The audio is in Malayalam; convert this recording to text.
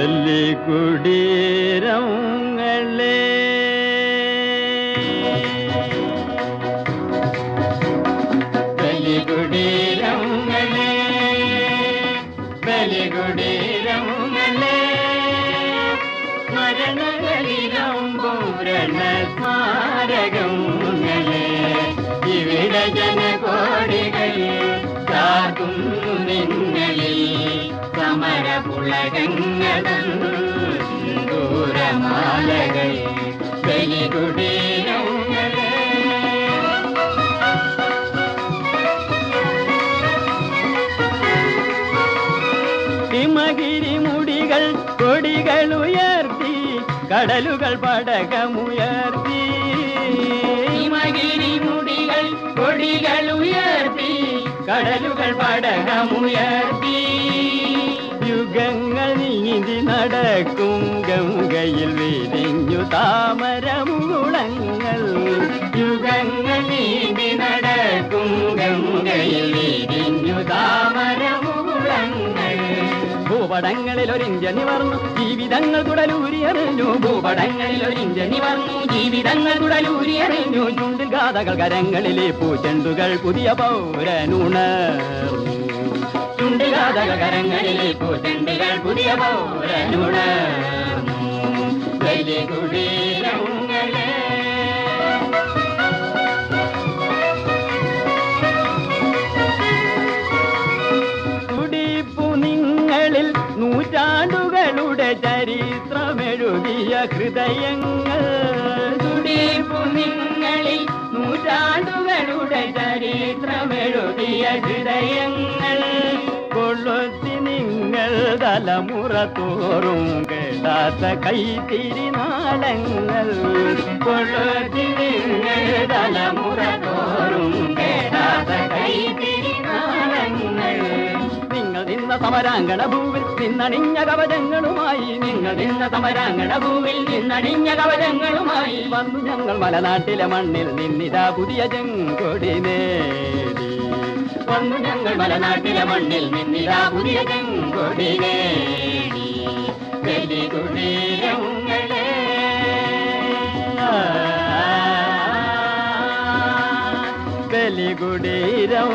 ബലികുടീരങ്ങളെ ബലികുടീരങ്ങളെ ബലികുടീരങ്ങളെ മരണകളിലമ്പൂരണ സ്മാരകങ്ങളെ. ഇവിടെ ജനകോടികൾ കാക്കും നിങ്ങളിൽ. സമരപുളകങ്ങളും ദൂരമാലകൾ ബലികുടീരങ്ങളെ. ഹിമഗിരി മുടികൾ കൊടികൾ ഉയർത്തി കടലുകൾ പടകമുയർത്തി. ഹിമഗിരി മുടികൾ കൊടികൾ ഉയർത്തി കടലുകൾ പടകമുയർത്തി. നീന്തി നടക്കും. ഗംഗയിൽ വിരിഞ്ഞു താമരമുളങ്ങൾ യുഗങ്ങൾ നീന്തി നടക്കും. ഗംഗയിൽ വിരിഞ്ഞു താമരമുളങ്ങൾ ഭൂപടങ്ങളിൽ ഒരു ഇന്ത്യ നിവർന്നു. ജീവിതങ്ങൾ കുടലൂരിയറിഞ്ഞു. ഭൂപടങ്ങളിൽ ഒരു ഇന്ത്യ നിവർന്നു. ജീവിതങ്ങൾ കുടലൂരിയറിഞ്ഞു. ചുണ്ടിൽ ഗാഥകൾ കരങ്ങളിലെ പൂച്ചെണ്ടുകൾ പുതിയ പൗരനുണർന്നു ചുണ്ടിൽ ഗാഥകൾ കരങ്ങളിലെ പൂച്ചെണ്ടുകൾ പുതിയ പൗരനുണർന്നു വലിയ നിങ്ങളിൽ നൂറ്റാണ്ടുകളുടെ ചരിത്രമെഴുതിയ ഹൃദയങ്ങൾ. നിങ്ങളിൽ നൂറ്റാണ്ടുകളുടെ ചരിത്രമെഴുതിയ ഹൃദയങ്ങൾ. തലമുറ തോറും കേടാത്ത കൈത്തിരി നാളങ്ങൾ കൊള്ളുത്തി നിങ്ങൾ തലമുറ തോറും കേടാത്ത കൈത്തിരി നാളങ്ങൾ നിങ്ങൾ നിന്ന സമരാങ്കണ ഭൂവിൽ നിന്നണിഞ്ഞ കവചങ്ങളുമായി നിങ്ങൾ നിന്ന സമരാങ്കണ ഭൂവിൽ നിന്നണിഞ്ഞ കവചങ്ങളുമായി വന്നു ഞങ്ങൾ മലനാട്ടിലെ മണ്ണിൽ നിന്നിതാ പുതിയ ചെങ്കൊടി നേടി. വന്നു ഞങ്ങൾ മലനാട്ടിലെ മണ്ണിൽ നിന്നിതാ പുതിയ ചെങ്കൊടി വെല്ലികുടീരങ്ങളെ ബലികുടീരം